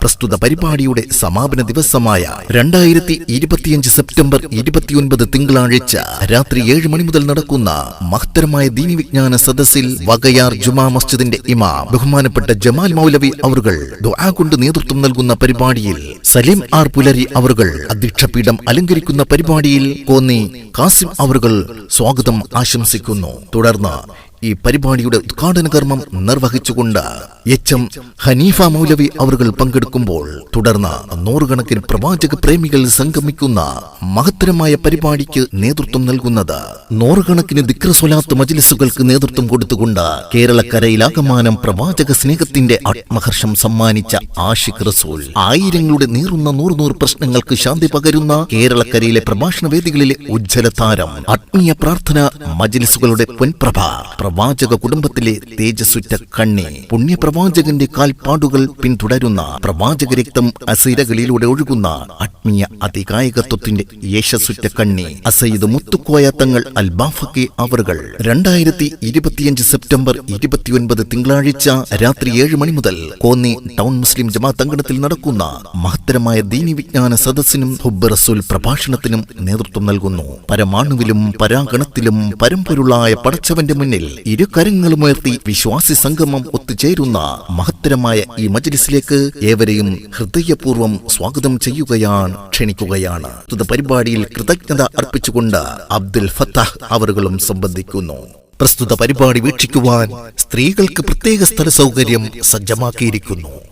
പ്രസ്തുത പരിപാടിയുടെ സമാപന ദിവസമായ രണ്ടായിരത്തി ഇരുപത്തിയഞ്ച് സെപ്റ്റംബർ ഇരുപത്തിയൊൻപത് തിങ്കളാഴ്ച രാത്രി ഏഴ് മണി മുതൽ നടക്കുന്ന മഹത്തരമായ ദീനി വിജ്ഞാന സദസ്സിൽ വകയാർ ജുമാ മസ്ജിദിന്റെ ഇമാം ബഹുമാനപ്പെട്ട ജമാൽ മൗലവി അവർകൾ ദുആ കൊണ്ട് നേതൃത്വം നൽകുന്ന പരിപാടിയിൽ സലീം ആർ പുലരി അവർകൾ അധ്യക്ഷപീഠം അലങ്കരിക്കുന്ന പരിപാടിയിൽ കോന്നി കാസിം അവർകൾ സ്വാഗതം ആശംസിക്കുന്നു. തുടർന്ന് ഈ പരിപാടിയുടെ ഉദ്ഘാടന കർമ്മം നിർവഹിച്ചുകൊണ്ട് എച്ച് എം ഹനീഫ മൗലവി അവർ പങ്കെടുക്കുമ്പോൾ തുടർന്ന് നൂറുകണക്കിന് പ്രവാചക പ്രേമികൾ സംഗമിക്കുന്ന മഹത്തരമായ പരിപാടിക്ക് നേതൃത്വം നൽകുന്നത് നൂറുകണക്കിന് ദിക്രസ്വലാത്ത് മജ്ലിസുകൾക്ക് നേതൃത്വം കൊടുത്തുകൊണ്ട് കേരളക്കരയിലാകമാനം പ്രവാചക സ്നേഹത്തിന്റെ ആത്മഹർഷം സമ്മാനിച്ച ആഷിഖ് റസൂൽ. ആയിരങ്ങളുടെ നീറുന്ന നൂറ് നൂറ് പ്രശ്നങ്ങൾക്ക് ശാന്തി പകരുന്ന കേരളക്കരയിലെ പ്രഭാഷണ വേദികളിലെ ഉജ്ജ്വല താരം ആത്മീയ പ്രാർത്ഥന മജ്ലിസുകളുടെ പൊൻപ്രഭ. പ്രവാചക കുടുംബത്തിലെ തേജസ്സുറ്റ കണ്ണി. പുണ്യപ്രവാചകന്റെ കാൽപ്പാടുകൾ പിന്തുടരുന്ന പ്രവാചക രക്തം അസിരകളിലൂടെ ഒഴുകുന്ന ആത്മീയ അതികായകത്വത്തിന്റെ യേശസ്സുറ്റ കണ്ണി. അസയ്യിദ് മുത്തുക്കോയ തങ്ങൾ അൽബാഫക്കെ അവറുകൾ. രണ്ടായിരത്തി ഇരുപത്തിയഞ്ച് സെപ്റ്റംബർ ഇരുപത്തിയൊൻപത് തിങ്കളാഴ്ച രാത്രി ഏഴ് മണി മുതൽ കോന്നി ടൗൺ മുസ്ലിം ജമാഅത്ത് തങ്കണത്തിൽ നടക്കുന്ന മഹത്തരമായ ദീനി വിജ്ഞാന സദസ്സിനും ഹുബ് റസൂൽ പ്രഭാഷണത്തിനും നേതൃത്വം നൽകുന്നു. പരമാണുവിലും പരാഗണത്തിലും പരമ്പൊരുളായ പടച്ചവന്റെ മുന്നിൽ ഇരു കരങ്ങളുമുയർത്തി വിശ്വാസി സംഗമം ഒത്തുചേരുന്ന മഹത്തരമായ ഈ മജ്ലിസിലേക്ക് ഏവരെയും ഹൃദയപൂർവം സ്വാഗതം ചെയ്യുകയാണ് ക്ഷണിക്കുകയാണ്. പരിപാടിയിൽ കൃതജ്ഞത അർപ്പിച്ചുകൊണ്ട് അബ്ദുൽ ഫത്താഹ് അവറുകളും സംബന്ധിക്കുന്നു. പ്രസ്തുത പരിപാടി വീക്ഷിക്കുവാൻ സ്ത്രീകൾക്ക് പ്രത്യേക സ്ഥല സൗകര്യം സജ്ജമാക്കിയിരിക്കുന്നു.